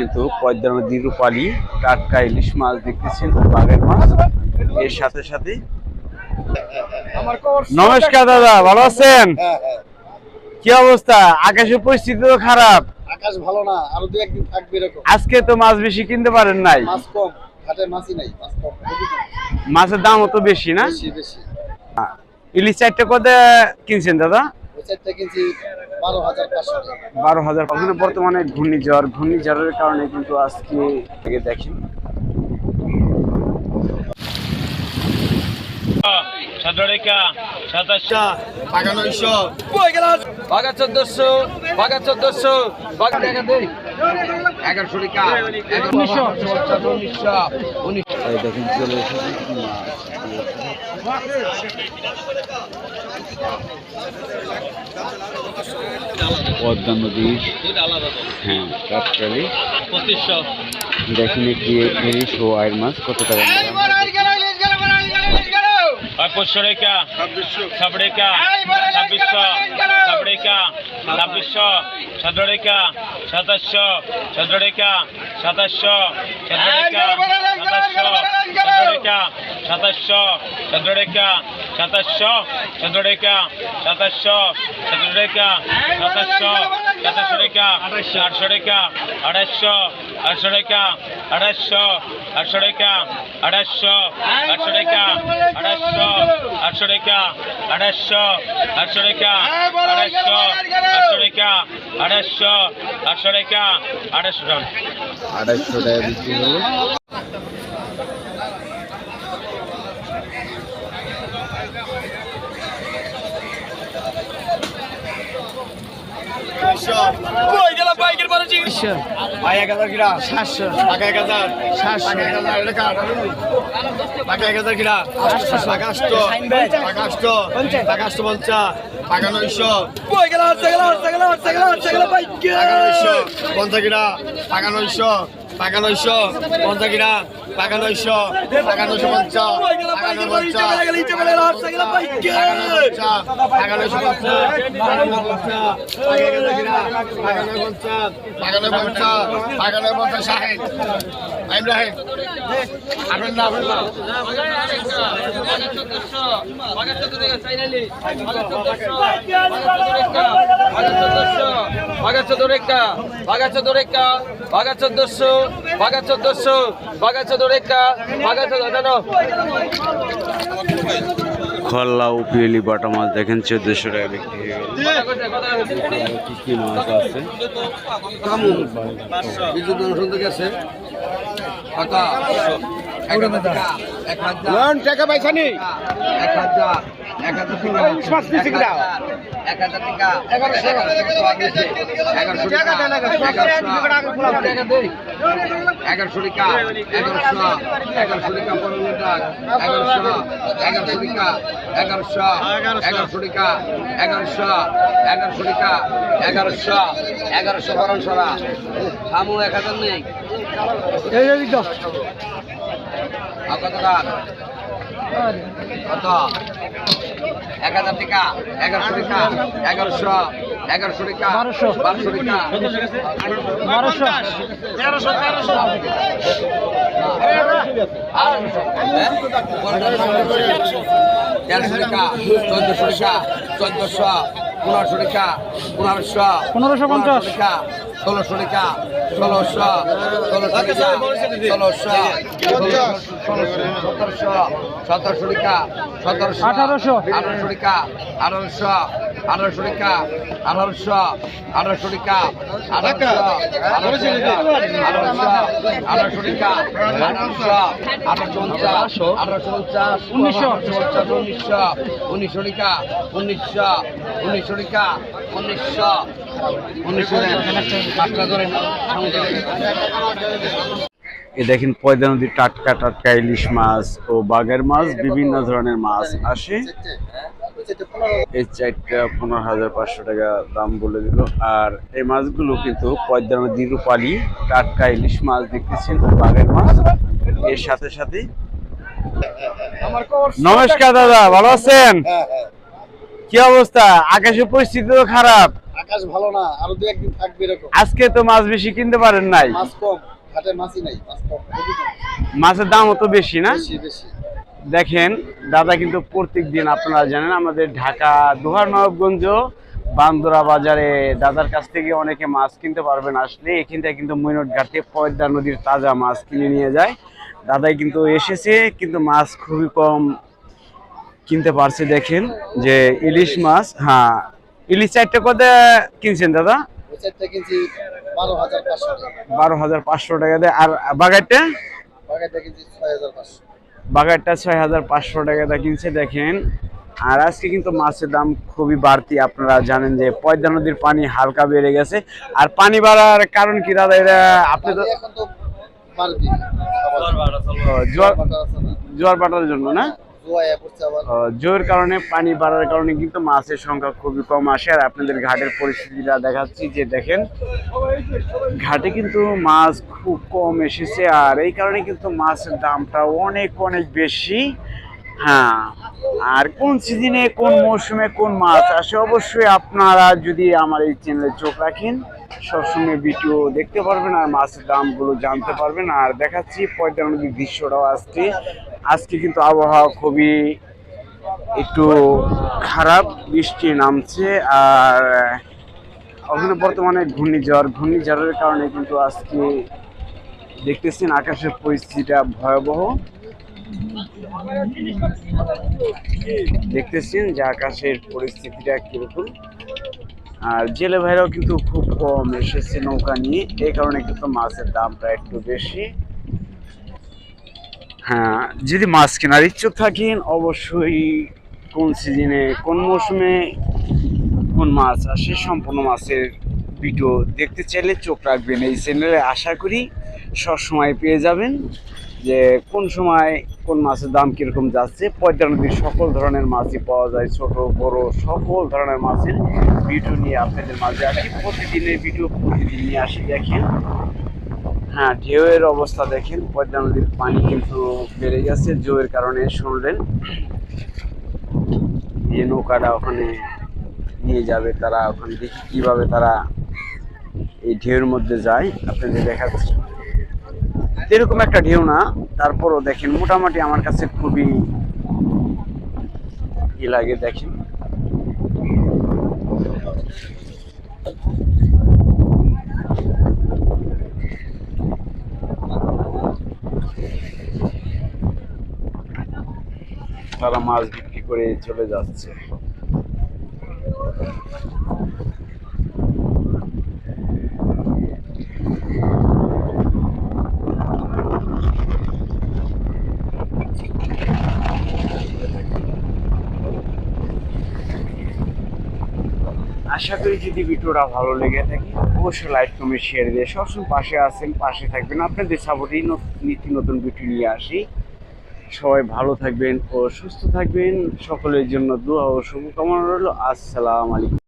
কিন্তু পদ্মা নদীর রূপালী টাটকা ইলিশ মাছ দেখতেছেন বাঘের মাছ। এর সাথে সাথে নমস্কার দাদা ভালো আছেন? কি অবস্থা? আকাশের পরিস্থিতি তো খারাপ। আকাশ ভালো না আরও দু একদিন থাকবে এরকম। আজকে তো মাছ বেশি কিনতে পারেন নাই। মাছ কম ঘাটে মাছই নাই মাছ কম। মাছের দামও তো বেশি না? বেশি বেশি। ইলিশ চারটে কত কিনছেন দাদা? ওই চারটা কিনছি বারো হাজার পাঁচশো। বর্তমানে ঘূর্ণিঝড় ঘূর্ণিঝড়ের কারণে কিন্তু আজকে থেকে বাঘা চোদ্দশো বাঘা চোদ্দশো বাঘা দেখা দেই এগারোশো টাকা। উনিশশো। উনিশশো উনিশশো দেখেন চলে কি। পদ্মা নদীর হ্যাঁ কাঠকালি পঁচিশশো দেখেন একটি ইলিশ ও আয়ের মাছ কত টাকা? পঁচিশশো রেখা ছাব্বিশশো। ছাব্বিশশো। ছাব্বিশশো। ছাব্বিশশো। সতেরো রেখা সাতাশশো সতেরো রেখা সাতাশশো সতেরো রেখা সাতাশশো সতেরো রেখা সাতাশশো সতেরো রেখা সাতাশশো সতেরো রেখা সাতাশশো সতেরো রেখা সাতাশশো রেখা আড়াইশো আটশো রেখা আড়াইশো আটশো রেখা আড়াইশো আটশো রেখা আড়াইশো আটশো রেখা আড়াইশো আটশো রেখা আড়াইশো আটশো আড়াইশো টাকা টাকা টাকা। হাজার কিরা টাকা নয়শো টাকা নয়শো পঞ্চা কিরা টাকা টাকা নয়শো পঞ্চা কিরা টাকা নয়শো টাকা নয়শো পঞ্চা টাকা নয়শো পঞ্চা টাকা নয় পঞ্চা টাকা নয় পঞ্চা টাকা নয় পঞ্চা টাকা নয় পঞ্চা শাহেদ আইম রাহেদ আপনার নাম আপনার নাম চোদ্দ রেখা বাঘা চোদ্দ রেখা বাঘা চোদ্দশো বাঘা চোদ্দশো বাঘা চোদ্দ রেখা বাঘা চোদ্দ খল্লা উপিলি বাটা মাছ দেখেন চোদ্দশো টাকা বিক্রি হয়ে গেল। কি কি মাছ আছে? টাকা। এক হাজার টাকা। এক হাজার। পয়সা নেই। এক হাজার। এক হাজার? এক হাজার টাকা এগারোশো টাকা এগারোশো টাকা এগারোশো টাকা পনেরো টাকা এগারোশো এগারোশো টাকা এগারোশো এগারোশো টাকা এগারোশো এগারোশো টাকা এগারোশো এগারোশো বারোশো সামু এক হাজার নেই কত কত এক হাজার টাকা এগারোশো টাকা এগারোশো এগারোশো টাকা বারোশো। বারোশো টাকা। বারোশো। তেরোশো তেরোশো। তেরোশো টাকা চোদ্দশো টাকা চোদ্দশো। পনেরোশো টাকা পনেরোশো পনেরোশো পঞ্চাশ। টাকা ষোলোশো টাকা ষোলোশো ষোলোশো টাকা ষোলোশো সতেরোশো সতেরোশো টাকা সতেরোশো আঠারোশো। আঠারোশো টাকা আঠারোশো আঠারোশো টাকা, আঠারোশো আঠারোশো টাকা উনিশশো উনিশশো উনিশশো এ দেখেন পয়দা নদীর টাটকা টাটকা ইলিশ মাছ ও বাঘের মাছ, বিভিন্ন ধরনের মাছ আসে। এই চারটা পনেরো হাজার পাঁচশো টাকা দাম বলে দিল। আর এই মাছগুলো কিন্তু পদ্মা নদীর রূপালী টাটকা ইলিশ মাছ দেখতেছেন ও বাগের মাছ। এর সাথে সাথে নমস্কার দাদা ভালো আছেন? হ্যাঁ হ্যাঁ। কি অবস্থা? আকাশের পরিস্থিতি তো খারাপ। আকাশ ভালো না আরও দু একদিন থাকবে এরকম। আজকে তো মাছ বেশি কিনতে পারেন নাই। মাছ কম ঘাটে মাছই নাই মাছ কম কম। মাছের দামও তো বেশি না? বেশি বেশি। দেখেন দাদা কিন্তু প্রত্যেক দিন আপনারা জানেন আমাদের ঢাকা দোহার নবাবগঞ্জ বান্দরা বাজারে দাদার কাছ থেকে অনেকে মাছ কিনতে পারবেন আসলে। এখান থেকে কিন্তু মৈনট ঘাটে পয়দা নদীর তাজা মাছ কিনে নিয়ে যায়। দাদাই কিন্তু এসেছে কিন্তু মাছ খুবই কম কিনতে পারছে দেখেন যে ইলিশ মাছ হ্যাঁ। ইলিশ চারটে কত কিনছেন দাদা? বারো হাজার পাঁচশো টাকা। দিয়ে। আর বাগারটা বাগাইটা কিনছি ছয় হাজার পাঁচশো। বাগারটা ছয় হাজার পাঁচশো টাকা দা কিনছে দেখেন। আর আজকে কিন্তু মাছের দাম খুবই বাড়তি আপনারা জানেন যে পয়দা নদীর পানি হালকা বেড়ে গেছে। আর পানি বাড়ার কারণ কি দাদা এটা আপনি তো জোয়ার জোয়ার বাটার জন্য না? জোয়ার কারণে, পানি বাড়ার কারণে কিন্তু মাছের সংখ্যা খুবই কম আসে। আর আপনাদের ঘাটের পরিস্থিতিটা দেখাচ্ছি যে দেখেন, ঘাটে কিন্তু মাছ খুব কম এসেছে। আর এই কারণে কিন্তু মাছের দামটা অনেক অনেক বেশি। হ্যাঁ আর কোন সিজনে, কোন মৌসুমে কোন মাছ আসে অবশ্যই আপনারা যদি আমার এই চ্যানেলে চোখ রাখেন সবসময় ভিডিও দেখতে পারবেন আর মাছের দামগুলো জানতে পারবেন। আর দেখাচ্ছি পয়দা দৃশ্যটাও আজকে। আজকে কিন্তু আবহাওয়া খুবই একটু খারাপ, বৃষ্টি নামছে আর ওখানে বর্তমানে ঘূর্ণিঝড়। ঘূর্ণিঝড়ের কারণে কিন্তু আজকে দেখতেছেন আকাশের পরিস্থিতিটা ভয়াবহ। দেখতেছেন যে আকাশের পরিস্থিতিটা কীরকম। আর জেলে ভাইরাও কিন্তু খুব কম এসেছে নৌকা নিয়ে। এই কারণে কিন্তু মাছের দামটা একটু বেশি। হ্যাঁ যদি মাছ কেনার ইচ্ছুক থাকেন, অবশ্যই কোন সিজনে, কোন মৌসুমে কোন মাছ আসে, সম্পূর্ণ মাছের ভিডিও দেখতে চাইলে চোখ রাখবেন এই চ্যানেলে আশা করি সবসময় পেয়ে যাবেন। যে কোন সময় কোন মাছের দাম কীরকম যাচ্ছে, পয়দা নদীর সকল ধরনের মাছই পাওয়া যায়, ছোট, বড় সকল ধরনের মাছের ভিডিও নিয়ে আপনাদের মাঝে আসি। প্রতিদিনের ভিডিও প্রতিদিন নিয়ে আসি, দেখেন। হ্যাঁ ঢেউয়ের অবস্থা দেখেন পদ্মা নদীর পানি কিন্তু বেড়ে গেছে জোয়ের কারণে শুনলেন। যে নৌকাটা ওখানে নিয়ে যাবে তারা, ওখানে দেখি কীভাবে তারা এই ঢেউয়ের মধ্যে যায়, আপনাদের দেখাচ্ছি। এরকম একটা ঢেউ না, তারপরও দেখেন মোটামুটি আমার কাছে খুবই ই লাগে, দেখেন। তারা মাছ বিক্রি করে চলে যাচ্ছে। আশা করি যদি ভিডিওটা ভালো লেগে থাকে, অবশ্যই লাইক কমেন্ট শেয়ার দিয়ে সবসময় পাশে আসেন পাশে থাকবেন। আপনাদের সাপোর্টেই নিত্য নতুন ভিডিও নিয়ে আসি। সবাই ভালো থাকবেন ও সুস্থ থাকবেন। সকলের জন্য দোয়া ও শুভকামনা রইল। আসসালামু আলাইকুম।